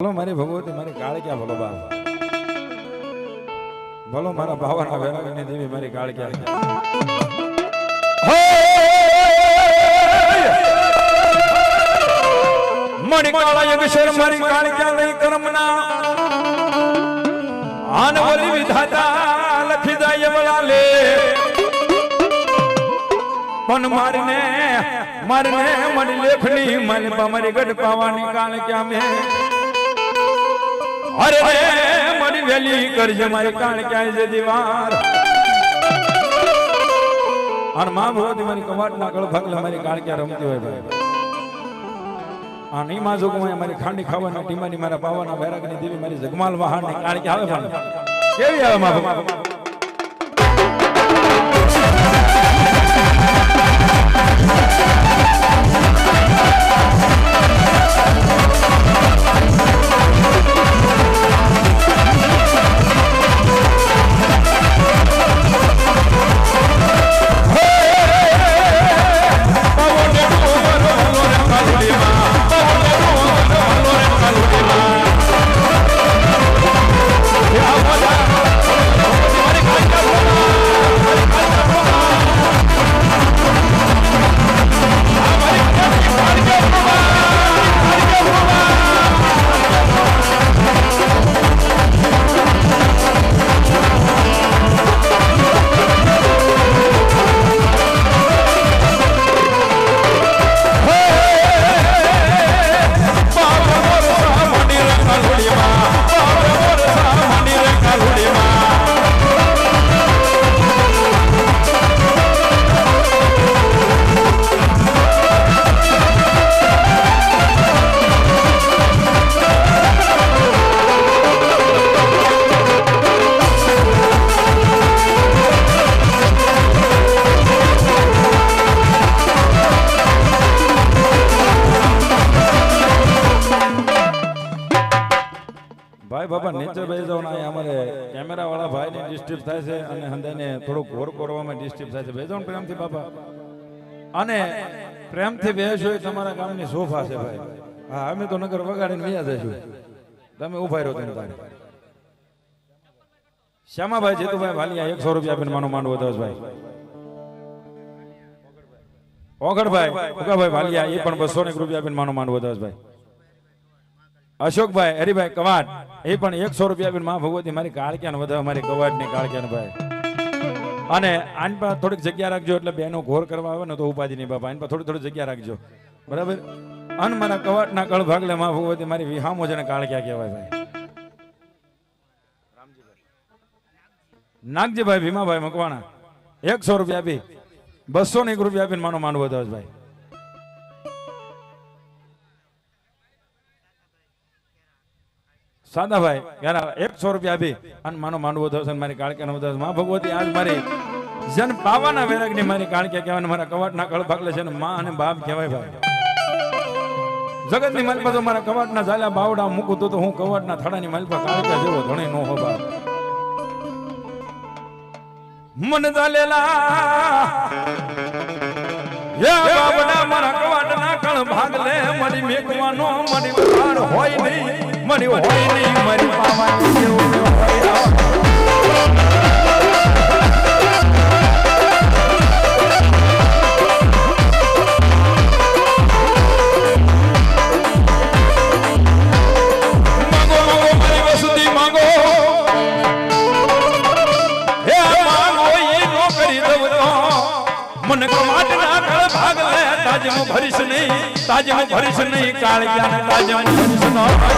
ભલો મારી ભગવતી, મારી ગાળ ક્યાં ભલો બા ભલો મારા ભાવાના વેરાગની દેવી મારી ગાળ ક્યાં મણી કાળા મારી લખી જાય વળા લે પણ મારને મારને મની લેખની મને મારી ગઢ પાવાની કાળ ક્યાં મેં. અરે મારી વેલી કરજે મારી કાણ ક્યાંય છે દીવાર. અને માં ભગવતી મારી કવાટ ના કળ ભાગલે મારી કાળ ક્યાં રમતી હોય ભાઈ. આ નહીં માં જોગમાં મારી ખાંડી ખાવાના ટીમાની મારા પાવાના વૈરાગની દેવી મારી જગમાલ વહાણની કાળ ક્યાં આવે ભાઈ? કેવી આવે માં વાળા ભાઈ ને ડિસ્ટર્બ થાય છે અને હંદાઈને થોડુંક ઘોર કરવામાં ડિસ્ટર્બ થાય છે. બેસી પ્રેમથી બાપા. અને પ્રેમથી બેસો એ તમારા ગામની સોફા છે ભાઈ. હા, અમે તો નગર વગાડીને વ્યા જઈશું. તમે ઊભા રહ્યો તેને તારે શ્યામાભાઈ જેતુભાઈ વાલિયા એકસો રૂપિયા આપીને માનો માંડવો દસ ભાઈ. ઓગણભાઈ, ઉગાભાઈ વાલિયા એ પણ બસો ને રૂપિયા આપીને માનો માંડવો દસ ભાઈ. અશોકભાઈ, હરિભાઈ કવાટ એ પણ એકસો રૂપિયા બી માં ભગવતી મારી કાળક્યાન વધારે, મારી કવાડની કાળક્યાન ભાઈ. અને આન પર થોડીક જગ્યા રાખજો, એટલે બેનો ઘોર કરવા આવે ને તો ઉપાધિ નહીં બાપા. આન પર થોડી થોડી જગ્યા રાખજો. બરાબર? અન મારા કવાટના કળ ભાગલે માં ભગવતી મારી વિહામો છે ને કાળક્યા કહેવાય ભાઈ. નાગજીભાઈ, ભીમાભાઈ, મકવાણા. એકસો રૂપિયા આપી. બસો ને એક રૂપિયા આપીને માનો માનવો દસ ભાઈ. સાદાભાઈ યાર એકસો રૂપિયા આપી. અને માનો માંડવો થશે મારી કાળક્યા નો માં ભગવતી, આજ મારી જન પાવાના વેરગની મારી કાળક્યા કહેવાય મારા કવાટ ના કળ ભાગલે છે ને માં અને બાપ કહેવાય ભાઈ. જગતની માલપા તો મારા કવાટના ઝાલા બાવડા મૂકું તો હું થડા ની માલપા કાળક્યા જેવો ધણી નો હો બાપ. મન ઝાલેલા યા બાબડા મારા મારી મેકવાનો મારી હોય નહીં. મારી હોય નહીં મારી પાવાની હોય. તાજ હું નહીં કાળ જ્ઞાન તાજ હું ભરીશ ન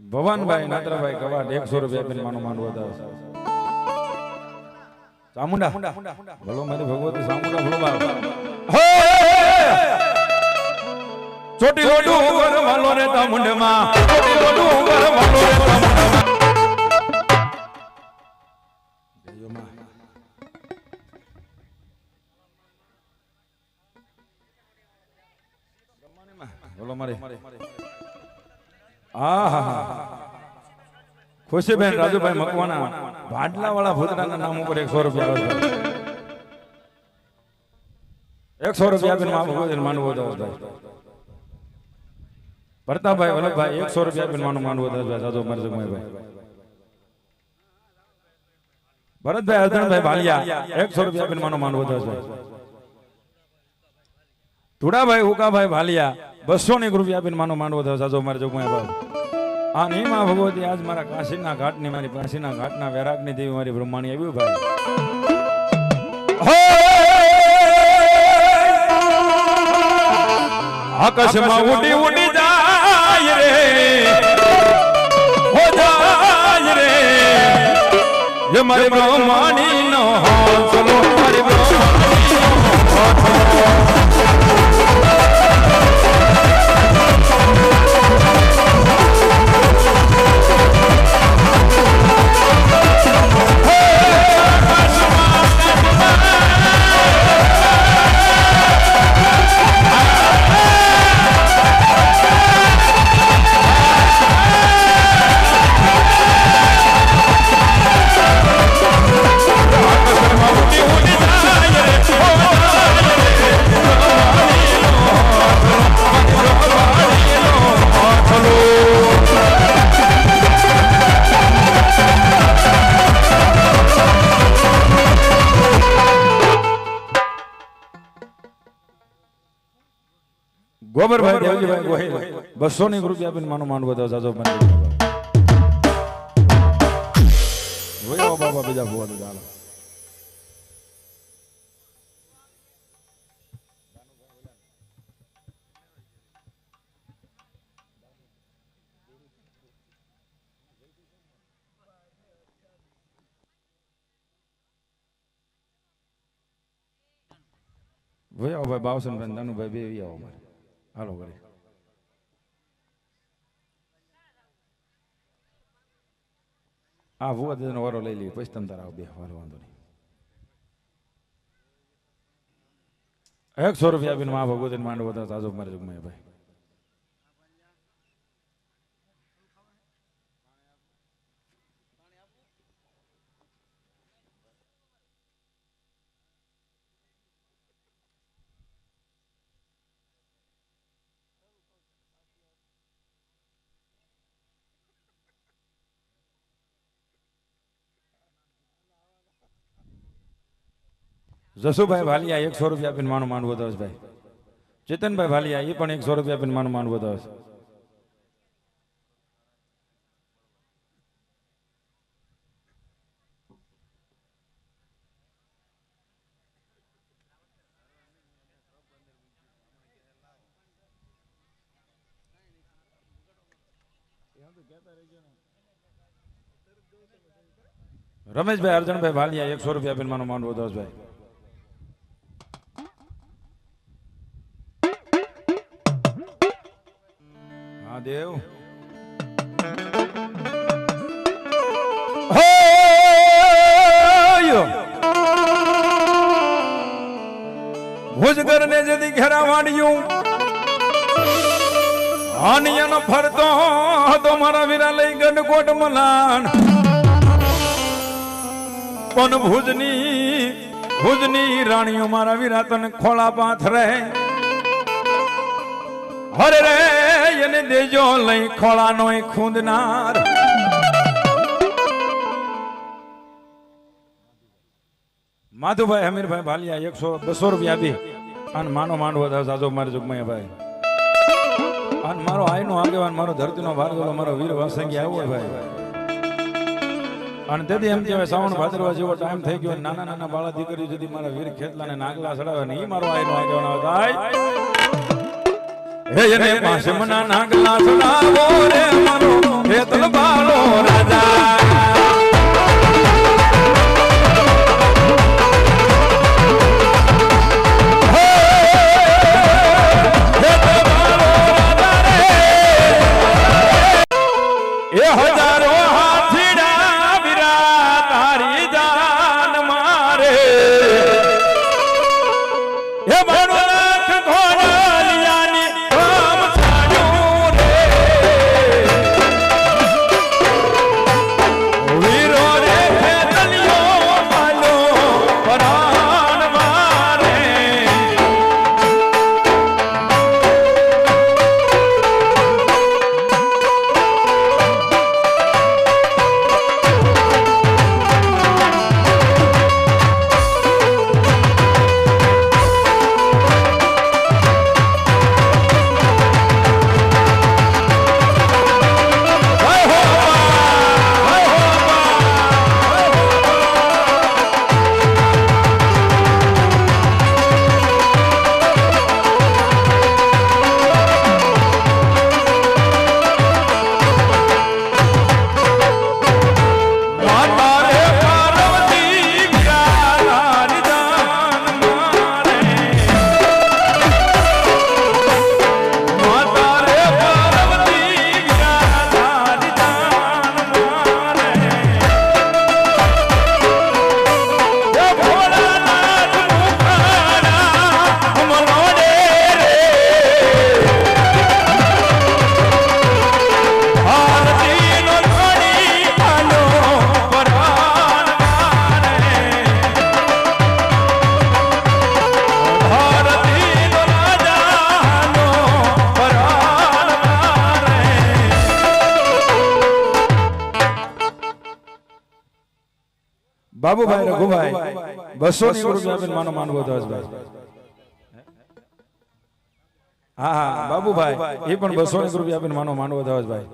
ભવાનભાઈ નાદરાભાઈ કવાડ એકસો રૂપિયા આપીને માનો માનવો વધારે ચામુંડા ભલો મારી ભગવતી ચામુંડા ભલો બાપ લોડું ઉગર વાલો રે ચામુંડમાં લોડું ઉગર વાલો રે ચામુંડમાં જય માં. બોલો મારી. હા હા હા. ખુશીબેન રાજુભાઈ મકવાના ભાડલા વાળા ભૂતરાના નામ ઉપર એકસો રૂપિયા એકસો રૂપિયા આપીને માનવું હતો પ્રતાપભાઈ વલ્લભભાઈ, એકસો રૂપિયા આપીને માનું માનવું હતો સાધુ મારી ભરતભાઈ અર્જણભાઈ ભાલિયા, એકસો રૂપિયા આપીને માનું માનવું હતો ધુડાભાઈ, હુકાભાઈ, ભાલિયા, બસો ની રૂપિયા આપીને માનો માનવો થયો સાજો મારે જોગમાય બાપ આ નીમા ભગવતી આજ મારા કાશીના ઘાટની, મારી કાશીના ઘાટના વૈરાગની દેવી મારી બ્રહ્માણી આવ્યું ભાઈ. આકાશમાં ઉડી ઉડી જાય રે. હો જાય રે. જે મારી બ્રહ્માની નો ચલો મારી બ્રહ્માની નો બસો ની રૂપિયા આપીને માનો માન બધા જાજો વયો બાબા બીજા ભુવા તો ચાલો. વયો ભાઈ બાવસનભાઈ નાનુભાઈ બે આવો મારે હાલો કરી આ ભૂવા દાદાનો વારો લઈ લઈએ પછી તમ તારા બે વારો વાંધો નહીં એકસો રૂપિયા આપીને મા ભગવતી માંડવો તાજો મારે જુગમાં ભાઈ જસુભાઈ વાલિયા એકસો રૂપિયા આપીને માનું માનવો હતો ભાઈ. ચેતનભાઈ વાલિયા એ પણ એકસો રૂપિયા આપીને માનું માનવો હતો રમેશભાઈ, અર્જણભાઈ વાલિયા એકસો રૂપિયા આપીને માનું માનવો હતો ભાઈ. હા ભુજગર ને જદી ઘેરા વાડ્યું હાનિયનો ફરતો હતો મારા વીરા લઈ ગઢકોટ મલાણ પણ ભુજની ભુજની રાણીઓ મારા વીરા તને ખોળા પાથ રહે. હરે રે, એને દેજો લઈ ખોળાનો ખૂંદનાર. માધુભાઈ, હમીરભાઈ ભાલિયા, એકસો બસો રૂપિયા આપી. અને માનો માંડવો થાય સાજો મારે જોગમાયા ભાઈ અને મારો આઈનો આગેવાન, મારો ધરતીનો ભાર્ગવ મારો વીર વાસંગી આવ્યો ભાઈ. અને તેથી એમ કહેવાય શ્રાવણ ભાદરવા જેવો ટાઈમ થઈ ગયો નાના નાના બાળા દીકરીઓ જુદી મારા વીર ખેતલાને નાગલા ચડાવે ને એ મારો આઈનો આગેવાન આવતા હે એને માસમના નાગલા સડાવો રે મારો હે તલબાલો રાજા એ મારો બાબુભાઈ રઘુભાઈ બસો ની ગુરુ માનો માનવો દસભાઈ હા હા બાબુભાઈ એ પણ બસો ની રૂપિયા આપીને માનો માનવો દસભાઈ